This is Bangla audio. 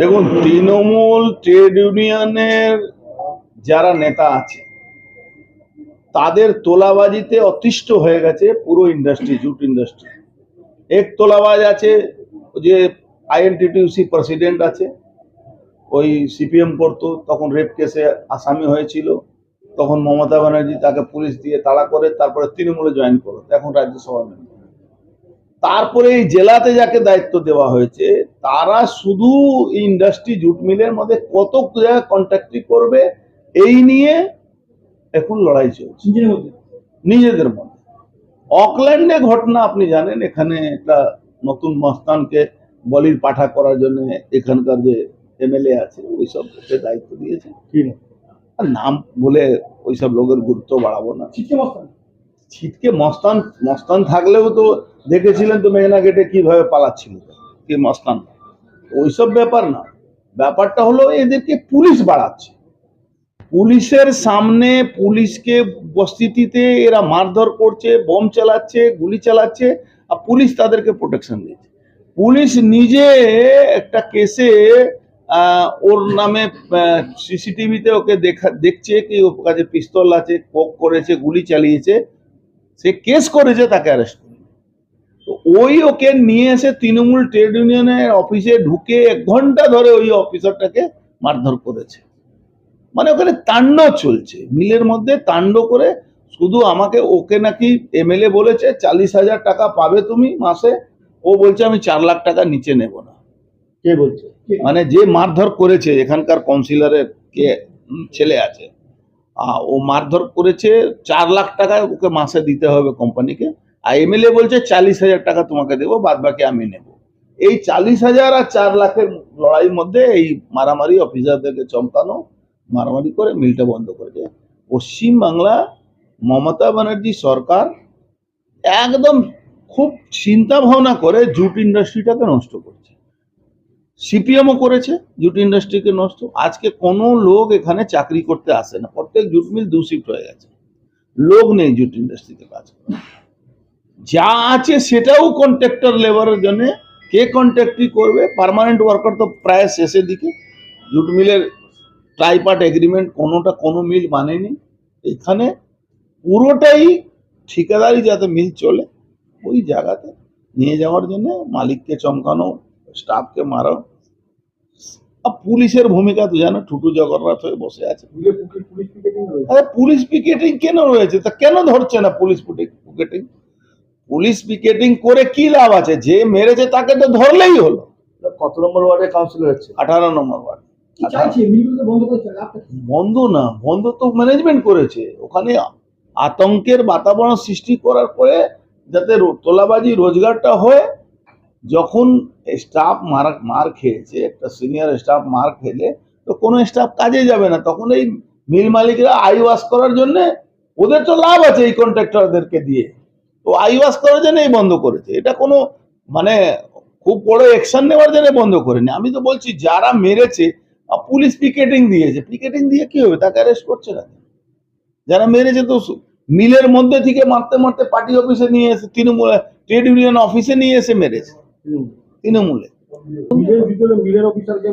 দেখুন, তৃণমূল ট্রেড ইউনিয়নের যারা নেতা আছে, তাদের তোলাবাজিতে অতিষ্ঠ হয়ে গেছে পুরো ইন্ডাস্ট্রি, জুট ইন্ডাস্ট্রি। এক তোলাবাজ আছে যে আইএনটিটিউসি প্রেসিডেন্ট আছে, ওই সিপিএম করতো, তখন রেপ কেসে আসামি হয়েছিল, তখন মমতা ব্যানার্জি তাকে পুলিশ দিয়ে তাড়া করে, তারপরে তৃণমূলে জয়েন করো এখন রাজ্যসভা মেম্বার। তারপরে এই জেলাতে যাকে দায়িত্ব দেওয়া হয়েছে তারা শুধু ইন্ডাস্ট্রি জুট মিলের মধ্যে কত জায়গায় কন্ট্রাক্টি করবে এই নিয়ে এখন লড়াই চলছে। নিজেদের মধ্যে। অকল্যান্ডে ঘটনা আপনি জানেন এখানে একটা নতুন মস্তানকে বলির পাঠা করার জন্য এখানকার যে এমএলএ আছে ওইসব দায়িত্ব দিয়েছে কি আর নাম বলে ওইসব লোকের গুরুত্ব বাড়াবো না। ছিটকে মস্তান। ছিটকে মস্তান মস্তান থাকলেও তো দেখেছিলেন তো মেঘনা গেটে কীভাবে পালাচ্ছিল? কি মস্তান? ওইসব ব্যাপার না। ব্যাপারটা হলো এদেরকে পুলিশ বাড়াচ্ছে। পুলিশের সামনে পুলিশকে উপস্থিতিতে এরা মারধর করছে বোম চালাচ্ছে গুলি চালাচ্ছে আর পুলিশ তাদেরকে প্রোটেকশন দিচ্ছে। পুলিশ নিজে একটা কেসে ওর নামে সিসিটিভিতে ওকে দেখা দেখছে কি ওর কাছে পিস্তল আছে কোক করেছে গুলি চালিয়েছে। সে কেস করেছে তাকে অ্যারেস্ট করে তো ওই ওকে নিয়ে এসে তৃণমূল ট্রেড ইউনিয়নের অফিসে ঢুকে এক ঘণ্টা ধরে ওই অফিসারটাকে মারধর করেছে। মানে ওখানে তাণ্ড চলছে। মিলের মধ্যে তাণ্ড করে শুধু আমাকে ওকে নাকি এমএলএ বলেছে চালিশ হাজার টাকা পাবে তুমি মাসে। ও বলছে আমি চার লাখ টাকা নিচে নেব না। কে বলছে? মানে যে মারধর করেছে এখানকার কাউন্সিলরের কে ছেলে আছে ও মারধর করেছে চার লাখ টাকা ওকে মাসে দিতে হবে কোম্পানিকে আর এমএলএ বলছে চালিশ হাজার টাকা তোমাকে দেবো বাদ বাকি আমি নেব। এই চালিশ হাজার আর চার লাখের লড়াইয়ের মধ্যে এই মারামারি অফিসারদেরকে চমকানো, মারামারি করে মিলটা বন্ধ করে করেছে পশ্চিমবাংলা মমতা ব্যানার্জি সরকার একদম খুব চিন্তা ভাবনা করে জুট ইন্ডাস্ট্রিটাকে নষ্ট করছে। সিপিএমও করেছে জুট ইন্ডাস্ট্রিকে নষ্ট। আজকে কোনো লোক এখানে চাকরি করতে আসে না। প্রত্যেক জুট মিল দু শিফট হয়ে গেছে। লোক নেই জুট ইন্ডাস্ট্রিতে কাজ করে যা আছে সেটাও কন্ট্রাক্টর লেবারের জন্য। কে কন্ট্রাক্টরি করবে? পার্মানেন্ট ওয়ার্কার তো প্রায় শেষের দিকে। জুট মিলের ট্রাইপার্ট এগ্রিমেন্ট কোনোটা কোনো মিল মানেনি। এখানে পুরোটাই ঠিকাদারি যাতে মিল চলে ওই জায়গাতে নিয়ে যাওয়ার জন্য মালিককে চমকানো স্টাফকে মারো আর পুলিশের ভূমিকা তো জানো ঠুটু জগন্নাথ হয়ে বসে আছে। পুলিশ পিকেটিং কেন রয়েছে? তা কেন ধরছে না পুলিশ পিকেটিং পুলিশ পিকেটিং করে কি লাভ আছে? যে মেরেছে তাকে তো ধরলেই হলো। কত নম্বর ওয়ার্ডে কাউন্সিলর হচ্ছে? আঠারো নম্বর ওয়ার্ড? বন্ধ না বন্ধ তো ম্যানেজমেন্ট করেছে। ওখানে আতঙ্কের বাতাবরণ সৃষ্টি করার পরে যাতে তোলাবাজি রোজগারটা হয় যখন স্টাফ মার মার খেয়েছে একটা সিনিয়র স্টাফ মার খেলে তো কোনো স্টাফ কাজে যাবে না। তখন এই মিল মালিকরা আই ওয়াশ করার জন্য ওদের তো লাভ আছে এই কন্ট্রাক্টরদেরকে দিয়ে। তো আই ওয়াশ করার জন্য বন্ধ করেছে। এটা কোনো মানে খুব বড় অ্যাকশন নেওয়ার জন্য বন্ধ করেনি। আমি তো বলছি যারা মেরেছে পুলিশ পিকেটিং দিয়েছে। পিকেটিং দিয়ে কি হবে? তাকে অ্যারেস্ট করছে না যারা মেরেছে তো মিলের মধ্যে থেকে মারতে মারতে পার্টি অফিসে নিয়ে এসে তৃণমূল ট্রেড ইউনিয়ন অফিসে নিয়ে এসে মেরেছে। তৃণমূলে। মিলের ভিতরে মিলের অফিসারকে